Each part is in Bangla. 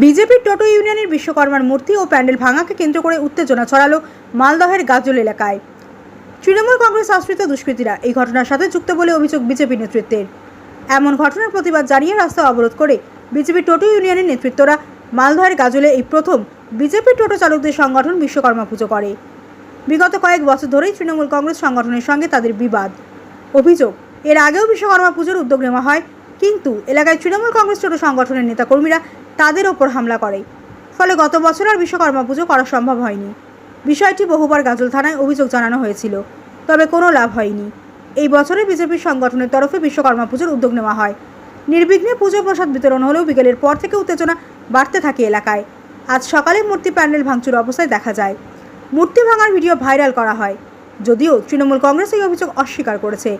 বিজেপির টোটো ইউনিয়নের বিশ্বকর্মার মূর্তি ও প্যান্ডেল ভাঙাকে কেন্দ্র করে উত্তেজনা ছড়ালো মালদহের গাজল এলাকায়। তৃণমূল কংগ্রেস আশ্রিত দুষ্কৃতীরা এই ঘটনার সাথে যুক্ত বলে অভিযোগ বিজেপি নেতৃত্বের। এমন ঘটনার প্রতিবাদ জানিয়ে রাস্তা অবরোধ করে বিজেপি টোটো ইউনিয়নের নেতৃত্বরা মালদহের গাজলে এই প্রথম বিজেপি টোটো চালকদের সংগঠন বিশ্বকর্মা পুজো করে। বিগত কয়েক বছর ধরেই তৃণমূল কংগ্রেস সংগঠনের সঙ্গে তাদের বিবাদ। অভিযোগ, এর আগেও বিশ্বকর্মা পুজোর উদ্যোগ নেওয়া হয়, কিন্তু এলাকায় তৃণমূল কংগ্রেস ছোট সংগঠনের নেতাকর্মীরা তাদের ওপর হামলা করে। ফলে গত বছর আর বিশ্বকর্মা পুজো করা সম্ভব হয়নি। বিষয়টি বহুবার গাজল থানায় অভিযোগ জানানো হয়েছিল, তবে কোনো লাভ হয়নি। এই বছরে বিজেপির সংগঠনের তরফে বিশ্বকর্মা পুজোর উদ্যোগ নেওয়া হয়। নির্বিঘ্নে পুজো প্রসাদ বিতরণ হলেও বিকেলের পর থেকে উত্তেজনা বাড়তে থাকে এলাকায়। আজ সকালে মূর্তি প্যান্ডেল ভাঙচুর অবস্থায় দেখা যায়। মূর্তি ভাঙার ভিডিও ভাইরাল করা হয়। যদিও তৃণমূল কংগ্রেস এই অভিযোগ অস্বীকার করেছে।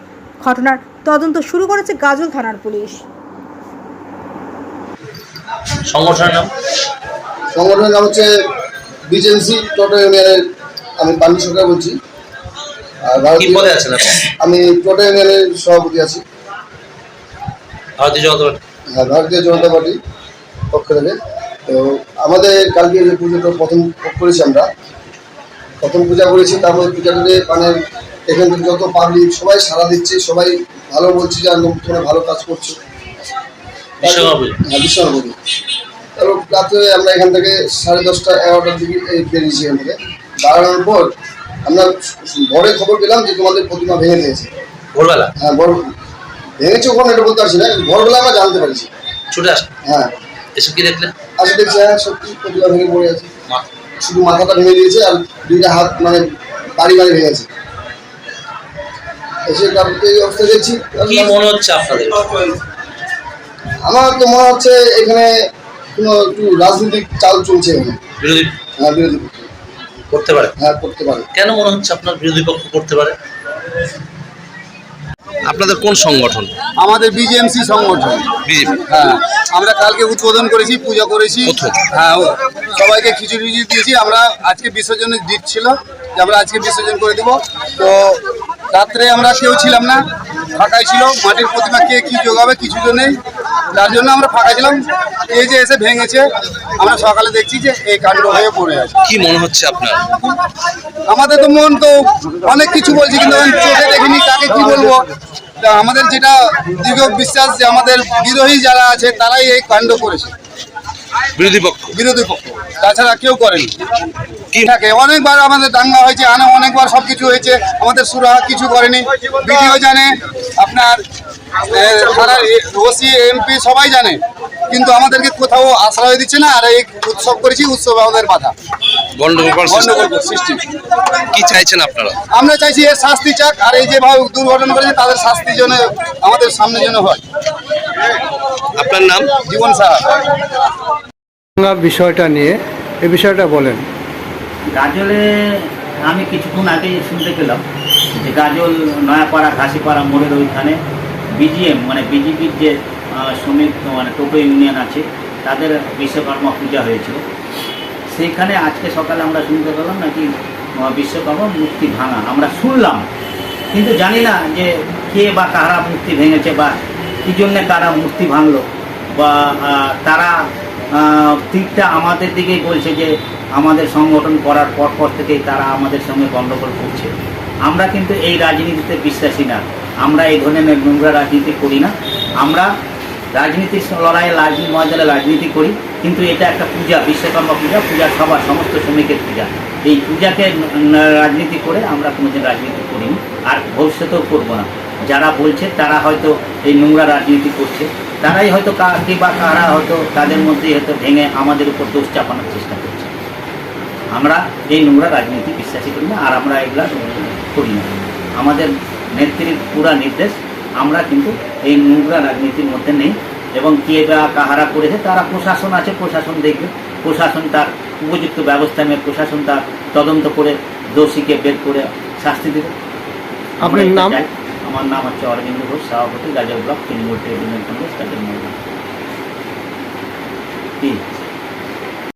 ঘটনার তদন্ত শুরু করেছে গাজল থানার পুলিশ। সংগঠনের নাম? সংগঠনের নাম হচ্ছে বিজেএমসি টোটো ইউনিয়নের আমি পান্ডু সরকার বলছি। আর কি পদে আছেন আমি টোটো ইউনিয়নের সভাপতি আছি। ভারতীয় জনতা পার্টি? হ্যাঁ ভারতীয় জনতা পার্টি পক্ষ থেকে। তো আমাদের কালকে যে পুজোটা প্রথম করেছি আমরা প্রথম পূজা করেছি তারপর পূজাটাতে মানে এখানকার যত পাবলিক সবাই সাড়া দিচ্ছে সবাই ভালো বলছে যে তোমরা ভালো কাজ করছ। হ্যাঁ বিশ্বকর্মা রাত্রে আমরা এখান থেকে সাড়ে দশটা এগারোটার দিকে এই বেরিয়েছি এখান থেকে। দাঁড়ানোর পর আমরা ভোরে খবর পেলাম যে তোমাদের প্রতিমা ভেঙে দিয়েছে। ভোরবেলা? হ্যাঁ ভোর ভেঙেছে ওখানে এটা বলতে পারছি না ভোরবেলা আমরা জানতে পারছি। ছুটে আসেন হ্যাঁ। এসে কি দেখলেন আসে দেখছি হ্যাঁ সত্যি প্রতিমা ভেঙে পড়ে আছে। শুধু মাথাটা ভেঙে দিয়েছে আর দুইটা হাত মানে বাড়ি বাড়ি ভেঙেছে এসে তারপরে এই অবস্থা দেখছি। কি মনে হচ্ছে আপনাদের? আমার তো মনে হচ্ছে এখানে কোনো একটু রাজনৈতিক চাল চলছে এখানে। বিরোধী হ্যাঁ বিরোধী পক্ষ। করতে পারে? হ্যাঁ করতে পারে। কেন মনে হচ্ছে আপনার বিরোধী পক্ষ করতে পারে? আপনাদের কোন সংগঠন? আমাদের বিজেএমসি সংগঠন। বিজেপি হ্যাঁ আমরা কালকে উদ্বোধন করেছি পূজা করেছি। হ্যাঁ ও- সবাইকে খিচুড়ি টিচুড়ি দিয়েছি। আমরা আজকে বিসর্জনের দিচ্ছিল যে আমরা আজকে বিসর্জন করে দিব। তো রাত্রে আমরা কেউ ছিলাম না ফাঁকাই ছিল। মাটির প্রতিমা কে কি যোগাবে কিছু তো নেই। তার জন্য আমরা ফাঁকা ছিলাম। এই যে এসে ভেঙেছে আমরা সকালে দেখছি যে এই কাণ্ড হয়ে পড়ে আছে। কি মনে হচ্ছে আপনার? আমাদের তো মন তো অনেক কিছু বলছে কিন্তু আমি চোখে দেখিনি কাকে কি বলব। তা আমাদের যেটা দীর্ঘ বিশ্বাস যে আমাদের বিরোধী যারা আছে তারাই এই কাণ্ড করেছে। বিরোধী পক্ষ? বিরোধী পক্ষ। তাছাড়া কেউ করেনি। কি? থাকে অনেকবার আমাদের দাঙ্গা হয়েছে আনা অনেকবার সব কিছু হয়েছে আমাদের সুরাহা কিছু করেনি। বিডিও জানে আপনার সারা ওসি এমপি সবাই জানে কিন্তু আমাদেরকে কোথাও আশ্রয় দিচ্ছে না আর এই উৎসব করেছি উৎসব আমাদের বাধা। গন্ডগোল সৃষ্টি- কি চাইছেন আপনারা? আমরা চাইছি এর শাস্তি চাক আর এই যেভাবে দুর্ঘটনা করেছে তাদের শাস্তি যেন আমাদের সামনে যেন হয়। আপনার নাম? জীবন সাহা। বিষয়টা নিয়ে এই বিষয়টা বলেন। গাজলে আমি কিছুক্ষণ আগে শুনতে পেলাম যে গাজল নয়াপাড়া ঘাসিপাড়া মোড়ের ওইখানে বিজিএম মানে বিজেপির যে শ্রমিক মানে টোটো ইউনিয়ন আছে, তাদের বিশ্বকর্মা পূজা হয়েছিল। সেইখানে আজকে সকালে আমরা শুনতে পেলাম নাকি বিশ্বকর্মা মূর্তি ভাঙা। আমরা শুনলাম, কিন্তু জানি না যে কে বা কারা মূর্তি ভেঙেছে বা কী জন্যে কারা মূর্তি ভাঙলো বা তারা দিকটা আমাদের দিকেই বলছে যে আমাদের সংগঠন করার পর পর থেকেই তারা আমাদের সঙ্গে গণ্ডগোল করছে। আমরা কিন্তু এই রাজনীতিতে বিশ্বাসী না। আমরা এই ধরনের নোংরা রাজনীতি করি না। আমরা রাজনীতির লড়াইয়ে রাজনীতি ময়দানে রাজনীতি করি, কিন্তু এটা একটা পূজা, বিশ্বকর্মা পূজা পূজা সবার, সমস্ত শ্রমিকের পূজা। এই পূজাকে রাজনীতি করে আমরা কোনোদিন রাজনীতি করিনি, আর ভবিষ্যতেও করব না। যারা বলছে, তারা হয়তো এই নোংরা রাজনীতি করছে। তারাই হয়তো কাকে বা কারা হয়তো তাদের মধ্যেই হয়তো ভেঙে আমাদের উপর দোষ চাপানোর চেষ্টা করছে। আমরা এই নোংরা রাজনীতি বিশ্বাসী করি না, আর আমরা এগুলা করি না। আমাদের নেত্রীর পুরা নির্দেশ আমরা কিন্তু এই নোংরা রাজনীতির মধ্যে নেই এবং কে বা কাহারা করেছে তারা প্রশাসন আছে প্রশাসন দেখবে প্রশাসন তার উপযুক্ত ব্যবস্থা নিয়ে প্রশাসন তার তদন্ত করে দোষীকে বের করে শাস্তি দেবে আপনার নাম? আমার নাম হচ্ছে অরবিন্দ ঘোষ সভাপতি গাজর block Trinamool trade union Congress. কি